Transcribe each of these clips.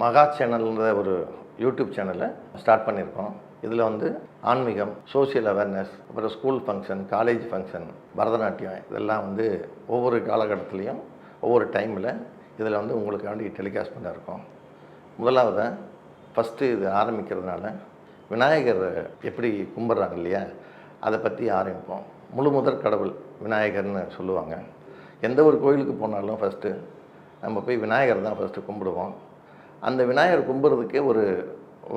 மகா சேனல்ன்ற ஒரு யூடியூப் சேனலை ஸ்டார்ட் பண்ணியிருக்கோம். இதில் வந்து ஆன்மீகம் சோசியல் அவேர்னஸ் அப்புறம் school function college function Bharatanatyam இதெல்லாம் வந்து ஒவ்வொரு காலகட்டத்துலேயும் ஒவ்வொரு டைமில் இதில் வந்து உங்களுக்காண்டி டெலிகாஸ்ட் பண்ண முதலாவது ஃபஸ்ட்டு இது ஆரம்பிக்கிறதுனால விநாயகர் எப்படி கும்பிட்றாங்க இல்லையா அதை பற்றி ஆரம்பிப்போம். முழு முதற் கடவுள் விநாயகர்னு சொல்லுவாங்க. எந்த ஒரு கோயிலுக்கு போனாலும் ஃபஸ்ட்டு நம்ம போய் விநாயகர் தான் ஃபஸ்ட்டு கும்பிடுவோம். அந்த விநாயகர் கும்பிட்றதுக்கே ஒரு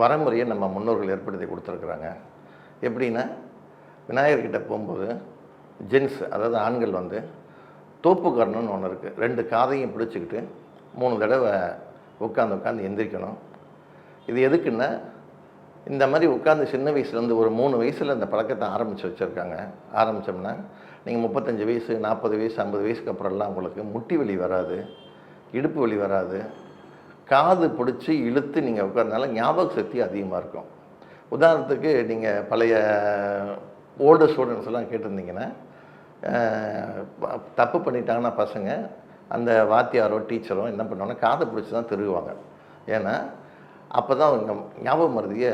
வரமுறையை நம்ம முன்னோர்கள் ஏற்படுத்தி கொடுத்துருக்குறாங்க. எப்படின்னா விநாயகர்கிட்ட போகும்போது ஜென்ஸ் அதாவது ஆண்கள் வந்து தோப்புக்கரணம்னு ஒன்று இருக்குது ரெண்டு காதையும் பிடிச்சிக்கிட்டு மூணு தடவை உட்காந்து உட்காந்து எந்திரிக்கணும். இது எதுக்குன்னா இந்த மாதிரி உட்காந்து சின்ன வயசுலேருந்து ஒரு மூணு வயசில் இந்த பழக்கத்தை ஆரம்பித்து வச்சுருக்காங்க. ஆரம்பித்தோம்னா நீங்கள் முப்பத்தஞ்சு வயசு நாற்பது வயசு ஐம்பது வயசுக்கு அப்புறம்லாம் உங்களுக்கு முட்டி வலி வராது இடுப்பு வலி வராது காது பிடிச்சி இழுத்து நீங்கள் உட்கார்றதுனால ஞாபக சக்தி அதிகமாக இருக்கும். உதாரணத்துக்கு நீங்கள் பழைய ஓல்டு ஸ்டூடெண்ட்ஸ் எல்லாம் கேட்டிருந்தீங்கன்னா தப்பு பண்ணிட்டாங்கன்னா பசங்க அந்த வாத்தியாரோ டீச்சரோ என்ன பண்ணுவாங்கன்னா காதை பிடிச்சி தான் திருகுவாங்க. ஏன்னா அப்போ தான் அவங்க ஞாபக மருதியை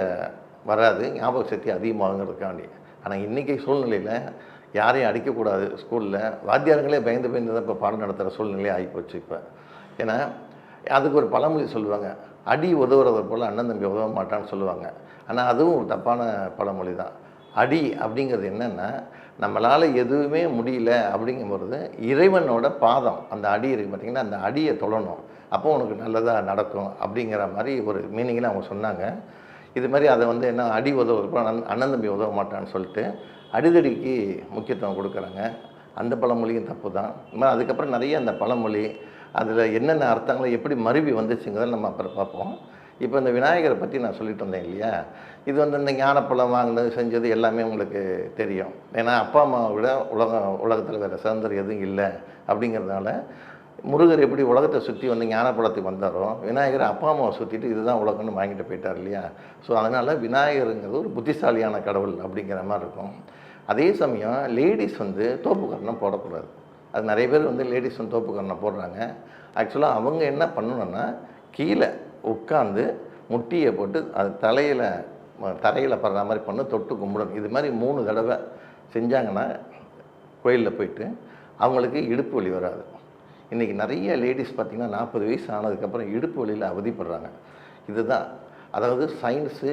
வராது ஞாபக சக்தி அதிகமாகுங்கிறதுக்காண்டி. ஆனால் இன்றைக்கி சூழ்நிலையில் யாரையும் அடிக்கக்கூடாது. ஸ்கூலில் வாத்தியாரங்களே பயந்து பயந்து தான் இப்போ பாடம் நடத்துகிற சூழ்நிலையே ஆகிப்போச்சு இப்போ. ஏன்னா அதுக்கு ஒரு பழமொழி சொல்லுவாங்க. அடி உதவுறதை போல் அண்ணன் தம்பி உதவ மாட்டான்னு சொல்லுவாங்க. ஆனால் அதுவும் ஒரு தப்பான பழமொழி தான். அடி அப்படிங்கிறது என்னென்னா நம்மளால் எதுவுமே முடியல அப்படிங்கும்பொழுது இறைவனோட பாதம் அந்த அடி இருக்குது பார்த்திங்கன்னா அந்த அடியை தொழணும். அப்போ உனக்கு நல்லதாக நடக்கும் அப்படிங்கிற மாதிரி ஒரு மீனிங்கில் அவங்க சொன்னாங்க. இது மாதிரி அதை வந்து என்ன அடி உதவுறது போல் அண்ணன் அண்ணன் தம்பி உதவ மாட்டான்னு சொல்லிட்டு அடிதடிக்கு முக்கியத்துவம் கொடுக்குறாங்க. அந்த பழமொழியும் தப்பு தான். மாதிரி அதுக்கப்புறம் நிறைய அந்த பழமொழி அதில் என்னென்ன அர்த்தங்களை எப்படி மருவி வந்துச்சுங்கிறத நம்ம அப்புறம் பார்ப்போம். இப்போ இந்த விநாயகரை பற்றி நான் சொல்லிட்டு வந்தேன் இல்லையா? இது வந்து இந்த ஞானப்பழம் வாங்கினது செஞ்சது எல்லாமே உங்களுக்கு தெரியும். ஏன்னா அப்பா அம்மாவை விட உலகம் உலகத்தில் வேறு சுதந்திரம் எதுவும் இல்லை அப்படிங்கிறதுனால முருகர் எப்படி உலகத்தை சுற்றி வந்து ஞானப்பழத்துக்கு வந்தாரோ விநாயகர் அப்பா அம்மாவை சுற்றிட்டு இதுதான் உலகம்னு வாங்கிட்டு போயிட்டார் இல்லையா? ஸோ அதனால் விநாயகருங்கிறது ஒரு புத்திசாலியான கடவுள் அப்படிங்கிற மாதிரி இருக்கும். அதே சமயம் லேடிஸ் வந்து தோப்பு கரணம் போடக்கூடாது. அது நிறைய பேர் வந்து லேடிஸ் வந்து தோப்பு கரணம் போடுறாங்க. ஆக்சுவலாக அவங்க என்ன பண்ணணும்னா கீழே உட்காந்து முட்டியை போட்டு அது தலையில் தரையில் படுற மாதிரி பண்ணு தொட்டு கும்பிடணும். இது மாதிரி மூணு தடவை செஞ்சாங்கன்னா கோயிலில் போயிட்டு அவங்களுக்கு இடுப்பு வலி வராது. இன்றைக்கி நிறைய லேடிஸ் பார்த்திங்கன்னா நாற்பது வயசு ஆனதுக்கப்புறம் இடுப்பு வலியில் அவதிப்படுறாங்க. இதுதான். அதாவது சயின்ஸு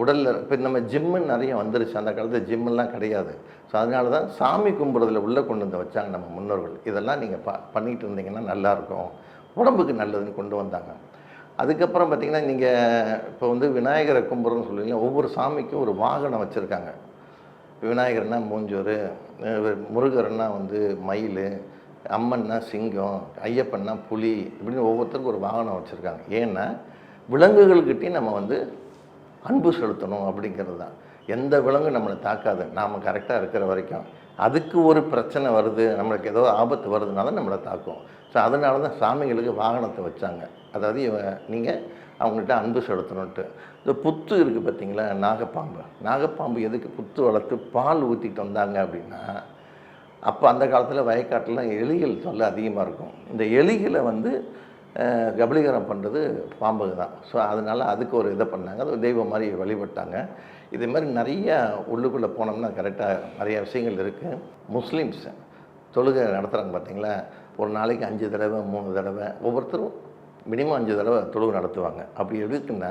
உடலில் இப்போ நம்ம ஜிம்முன்னு நிறைய வந்துருச்சு. அந்த காலத்தில் ஜிம்மெல்லாம் கிடையாது. ஸோ அதனால தான் சாமி கும்பிட்றதுல உள்ளே கொண்டு வந்து வச்சாங்க நம்ம முன்னோர்கள். இதெல்லாம் நீங்கள் ப பண்ணிகிட்டு இருந்தீங்கன்னா நல்லாயிருக்கும் உடம்புக்கு நல்லதுன்னு கொண்டு வந்தாங்க. அதுக்கப்புறம் பார்த்திங்கன்னா நீங்கள் இப்போ வந்து விநாயகரை கும்பிட்றோன்னு சொல்லுவீங்க ஒவ்வொரு சாமிக்கும் ஒரு வாகனம் வச்சுருக்காங்க. விநாயகர்னா மூஞ்சூர் முருகர்னா வந்து மயில் அம்மன்னா சிங்கம் ஐயப்பன்னா புலி இப்படின்னு ஒவ்வொருத்தருக்கும் ஒரு வாகனம் வச்சுருக்காங்க. ஏன்னா விலங்குகள்கிட்டையும் நம்ம வந்து அன்பு செலுத்தணும் அப்படிங்கிறது தான். எந்த விலங்கும் நம்மளை தாக்காது. நாம் கரெக்டாக இருக்கிற வரைக்கும். அதுக்கு ஒரு பிரச்சனை வருது நம்மளுக்கு ஏதோ ஆபத்து வருதுனால நம்மளை தாக்கும். ஸோ அதனால தான் சாமிகளுக்கு வாகனத்தை வச்சாங்க. அதாவது இவ நீங்கள் அவங்கள்ட்ட அன்பு செலுத்தணுன்ட்டு இந்த புத்து இருக்குது பார்த்தீங்களா? நாகப்பாம்பு. நாகப்பாம்பு எதுக்கு புத்து வளர்த்து பால் ஊற்றிட்டு வந்தாங்க அப்படின்னா அப்போ அந்த காலத்தில் வயக்காட்டில் எலிகள் தொல்லை அதிகமாக இருக்கும். இந்த எலிகளை வந்து கபலீகரம் பண்ணுறது பாம்புக்கு தான். ஸோ அதனால் அதுக்கு ஒரு இதை பண்ணாங்க. அது தெய்வம் மாதிரி வழிபட்டாங்க. இது மாதிரி நிறையா உள்ளுக்குள்ளே போனோம்னா கரெக்டாக நிறைய விஷயங்கள் இருக்குது முஸ்லீம்ஸ் தொழுகை நடத்துகிறாங்க பார்த்தீங்களா? ஒரு நாளைக்கு அஞ்சு தடவை மூணு தடவை ஒவ்வொருத்தரும் மினிமம் அஞ்சு தடவை தொழுகை நடத்துவாங்க. அப்படி எதுக்குன்னா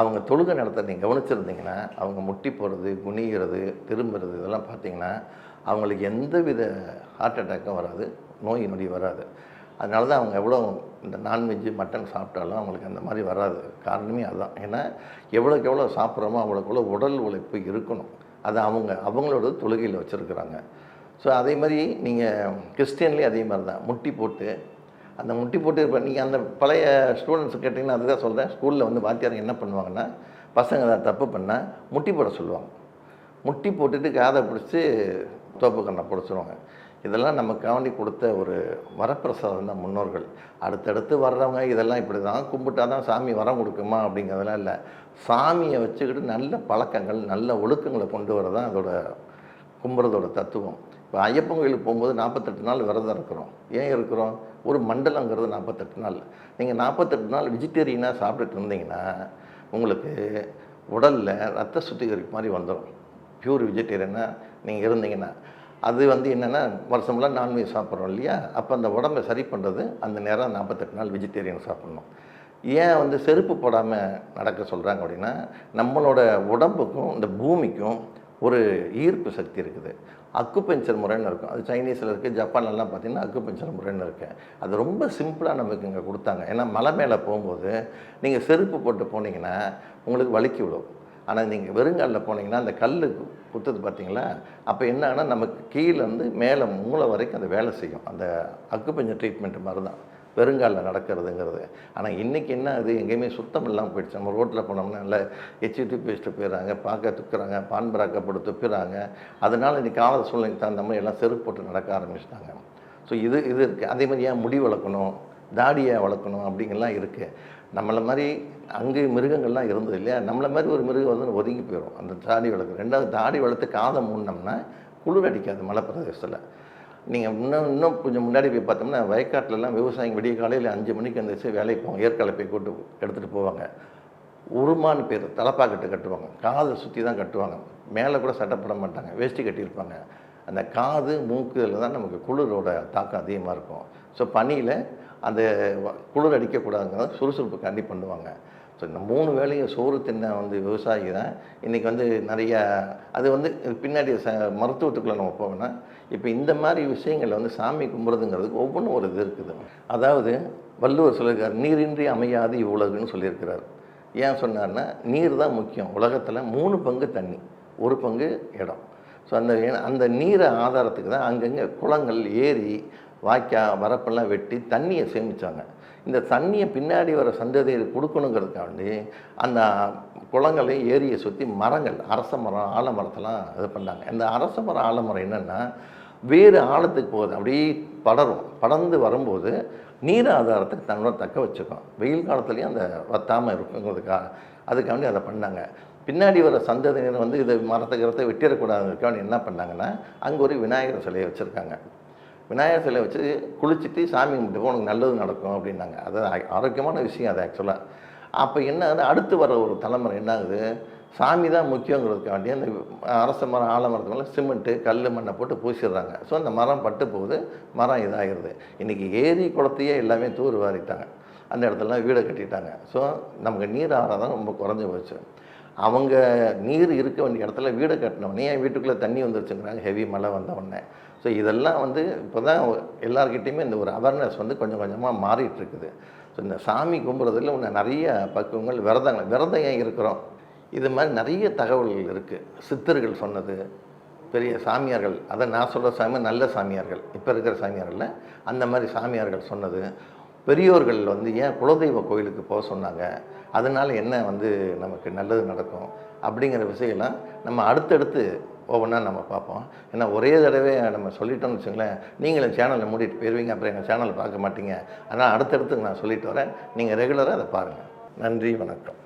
அவங்க தொழுகை நடத்த நீங்கள் கவனிச்சிருந்தீங்கன்னா அவங்க முட்டி போகிறது குனிகிறது திரும்புறது இதெல்லாம் பார்த்தீங்கன்னா அவங்களுக்கு எந்த வித ஹார்ட் அட்டாக்கும் வராது நோய் நொடி வராது. அதனால தான் அவங்க எவ்வளோ இந்த நான்வெஜ்ஜு மட்டன் சாப்பிட்டாலும் அவங்களுக்கு அந்த மாதிரி வராது. காரணமே அதுதான் ஏன்னா எவ்வளோக்கு எவ்வளோ சாப்பிட்றோமோ அவ்வளோக்கு எவ்வளோ உடல் உழைப்பு இருக்கணும். அது அவங்க அவங்களோட தொழுகையில் வச்சுருக்குறாங்க. ஸோ அதே மாதிரி நீங்கள் கிறிஸ்டியன்லேயும் அதே மாதிரி தான். முட்டி போட்டு அந்த முட்டி போட்டு இப்போ நீங்கள் அந்த பழைய ஸ்டூடெண்ட்ஸ் கேட்டிங்கன்னா அதுதான் சொல்கிறேன் ஸ்கூலில் வந்து வாத்தியார் என்ன பண்ணுவாங்கன்னா பசங்க ஏதாவது தப்பு பண்ணால் முட்டி போட சொல்லுவாங்க. முட்டி போட்டுட்டு காதை பிடிச்சி தோப்பு கண்ணை பிடிச்சிருவாங்க. இதெல்லாம் நமக்காண்டி கொடுத்த ஒரு வரப்பிரசாதம் தான் முன்னோர்கள். அடுத்தடுத்து வர்றவங்க இதெல்லாம் இப்படி தான் கும்பிட்டா தான் சாமி வரம் கொடுக்குமா அப்படிங்கிறதெல்லாம் இல்லை. சாமியை வச்சுக்கிட்டு நல்ல பழக்கங்கள் நல்ல ஒழுக்கங்களை கொண்டு வரதான் அதோட கும்புறதோட தத்துவம். இப்போ ஐயப்பன் கோயிலுக்கு போகும்போது நாற்பத்தெட்டு நாள் விரதம் இருக்கிறோம். ஏன் இருக்கிறோம்? ஒரு மண்டலங்கிறது நாற்பத்தெட்டு நாள். நீங்கள் நாற்பத்தெட்டு நாள் வெஜிடேரியனாக சாப்பிட்டுட்டு இருந்தீங்கன்னா உங்களுக்கு உடலில் ரத்த சுத்திகரிப்பு மாதிரி வந்துடும் பியூர் வெஜிடேரியனாக நீங்கள் இருந்தீங்கன்னா அது வந்து என்னென்னா வருஷமெல்லாம் நான்வெஜ் சாப்பிட்றோம் இல்லையா? அப்போ அந்த உடம்பை சரி பண்ணுறது அந்த நேரம் நாற்பத்தெட்டு நாள் வெஜிடேரியன் சாப்பிட்ணும். ஏன் வந்து செருப்பு போடாமல் நடக்க சொல்கிறாங்க அப்படின்னா நம்மளோட உடம்புக்கும் இந்த பூமிக்கும் ஒரு ஈர்ப்பு சக்தி இருக்குது. அக்குபெஞ்சர் முறைன்னு இருக்கும். அது சைனீஸில் இருக்குது ஜப்பான்லலாம் பார்த்தீங்கன்னா அக்குபெஞ்சர் முறைன்னு இருக்குது அது ரொம்ப சிம்பிளாக நமக்கு இங்கே கொடுத்தாங்க. ஏன்னா மலை மேலே போகும்போது நீங்கள் செருப்பு போட்டு போனீங்கன்னா உங்களுக்கு வலிக்கு விடும். ஆனால் நீங்கள் வெறுங்காலில் போனீங்கன்னா அந்த கல் குத்துது பார்த்தீங்களா அப்போ என்னன்னா நமக்கு கீழே மேலே மூளை வரைக்கும் அது வேலை செய்யும். அந்த அக்குப்பஞ்ச ட்ரீட்மெண்ட் மாதிரி தான் வெறுங்காலில் நடக்கிறதுங்கிறது. ஆனால் இன்றைக்கி என்ன அது எங்கேயுமே சுத்தம் இல்லாமல் போயிடுச்சு. நம்ம ரோட்டில் போனோம்னா நல்லா எச்சி பேஸ்ட்டு போயிடறாங்க போயிடுறாங்க பார்க்க துப்புறாங்க பான் பராக்க போட்டு துப்புறாங்க. அதனால் இன்றைக்கி கால சூழ்நிலைக்கு தகுந்த மாதிரி எல்லாம் செருப்பு போட்டு நடக்க ஆரம்பிச்சிட்டாங்க. ஸோ இது இது இருக்குது அதே மாதிரி ஏன் முடி வளர்க்கணும்? தாடியை வளர்க்கணும்? அப்படிங்கலாம் இருக்குது நம்மளை மாதிரி அங்கே மிருகங்கள்லாம் இருந்தது இல்லையா? நம்மளை மாதிரி ஒரு மிருகம் வந்து ஒதுங்கி போயிடும் அந்த தாடி வளர்க்கு ரெண்டாவது தாடி வளர்த்து காதை மூடினோம்னா குளிர் அடிக்காது மலை பிரதேசத்தில் நீங்கள் இன்னும் இன்னும் கொஞ்சம் முன்னாடி போய் பார்த்தோம்னா வயக்காட்டிலலாம் விவசாயிங்க விடிய காலையில் அஞ்சு மணிக்கு எழுந்திரிச்சு வேலைக்கு போவாங்க. ஏற்காலை போய் கூட்டு எடுத்துகிட்டு போவாங்க. உருமான்னு பேர். தலப்பாக்கட்டு கட்டுவாங்க. காதை சுற்றி தான் கட்டுவாங்க. மேலே கூட சட்டப்பட மாட்டாங்க. வேஷ்டி கட்டியிருப்பாங்க. அந்த காது மூக்கு இதில் தான் நமக்கு குளிரோட தாக்கம் அதிகமாக இருக்கும். ஸோ பனியில் அந்த குளிர் அடிக்கக்கூடாதுங்கிறத சுறுசுறுப்பு காண்டி பண்ணுவாங்க. ஸோ இந்த மூணு வேலையும் சோறு தின்ன வந்து விவசாயி தான். இன்றைக்கி வந்து நிறைய அது வந்து பின்னாடி ச மருத்துவத்துக்குள்ளே நம்ம போவோம்னா இப்போ இந்த மாதிரி விஷயங்களில் வந்து சாமி கும்பிட்றதுங்கிறதுக்கு ஒவ்வொன்றும் ஒரு இது இருக்குது. அதாவது வள்ளுவர் சொல்லியிருக்கார் நீரின்றி அமையாது இவ்வுலகுன்னு சொல்லியிருக்கிறார். ஏன் சொன்னார்னா நீர் தான் முக்கியம். உலகத்தில் மூணு பங்கு தண்ணி ஒரு பங்கு இடம். ஸோ அந்த அந்த நீரை ஆதாரத்துக்கு தான் அங்கங்கே குளங்கள் ஏரி வாய்க்கா வரப்பெல்லாம் வெட்டி தண்ணியை சேமித்தாங்க இந்த தண்ணியை பின்னாடி வர சந்ததியர் கொடுக்கணுங்கிறதுக்காண்டி அந்த குளங்களை ஏரியை சுற்றி மரங்கள் அரச மரம் ஆலமரத்தெல்லாம் இது பண்ணாங்க. இந்த அரச மரம் ஆலமரம் என்னென்னா வேறு ஆழத்துக்கு போகுது அப்படியே படரும். படர்ந்து வரும்போது நீர் ஆதாரத்துக்கு தன்னோட தக்க வச்சுக்கும். வெயில் காலத்துலேயும் அந்த வத்தாமல் இருக்குங்கிறதுக்காக அதுக்காண்டி அதை பண்ணாங்க. பின்னாடி வர சந்ததியினர் வந்து இதை மரத்தை கிரத்தை வெட்டிடக்கூடாதுக்காண்டி என்ன பண்ணாங்கன்னா அங்கே ஒரு விநாயகர் சிலையை வச்சுருக்காங்க. விநாயகர் சிலை வச்சு குளிச்சுட்டு சாமி கும்பிட்டு உனக்கு நல்லது நடக்கும் அப்படின்னாங்க. அது ஆரோக்கியமான விஷயம் அது ஆக்சுவலாக அப்போ என்ன அடுத்து வர ஒரு தலைமுறை என்ன ஆகுது? சாமி தான் முக்கியங்கிறதுக்காண்டி அந்த அரச மரம் ஆலமரத்து மேலே சிமெண்ட்டு கல் மண்ணை போட்டு பூசிடுறாங்க. ஸோ அந்த மரம் பட்டு போகுது. மரம் இதாகிடுது இன்றைக்கி ஏரி குளத்தையே எல்லாமே தூர் வாரிட்டாங்க. அந்த இடத்துலலாம் வீடை கட்டிட்டாங்க. ஸோ நமக்கு நீர் ஆறாதான் ரொம்ப குறைஞ்சி போச்சு. அவங்க நீர் இருக்க வேண்டிய இடத்துல வீடை கட்டினோடனே என் வீட்டுக்குள்ளே தண்ணி வந்துருச்சுங்கிறாங்க. ஹெவி மழை வந்த ஸோ இதெல்லாம் வந்து இப்போ தான் எல்லாருக்கிட்டேயுமே இந்த ஒரு அவேர்னஸ் வந்து கொஞ்சம் கொஞ்சமாக மாறிட்டுருக்குது. ஸோ இந்த சாமி கும்பிட்றதுல இன்னும் நிறைய பக்குவங்கள் விரதங்கள் விரதம் ஏன் இருக்கிறோம்? இது மாதிரி நிறைய தகவல்கள் இருக்குது சித்தர்கள் சொன்னது பெரிய சாமியார்கள் அதை நான் சொல்கிற சாமி நல்ல சாமியார்கள் இப்போ இருக்கிற சாமியார்களில் அந்த மாதிரி சாமியார்கள் சொன்னது. பெரியோர்கள் வந்து ஏன் குலதெய்வ கோயிலுக்கு போக சொன்னாங்க? அதனால் என்ன வந்து நமக்கு நல்லது நடக்கும் அப்படிங்கிற விஷயம்லாம் நம்ம அடுத்தடுத்து ஒவ்வொன்றா நம்ம பார்ப்போம். ஏன்னா ஒரே தடவை நம்ம சொல்லிட்டோம்னு வச்சுங்களேன் நீங்களும் சேனலை மூடிட்டு போயிடுவீங்க அப்புறம் எங்கள் சேனலை பார்க்க மாட்டீங்க. ஆனால் அடுத்தடுத்து நான் சொல்லிட்டு வரேன். நீங்கள் ரெகுலராக அதை பாருங்கள் நன்றி வணக்கம்.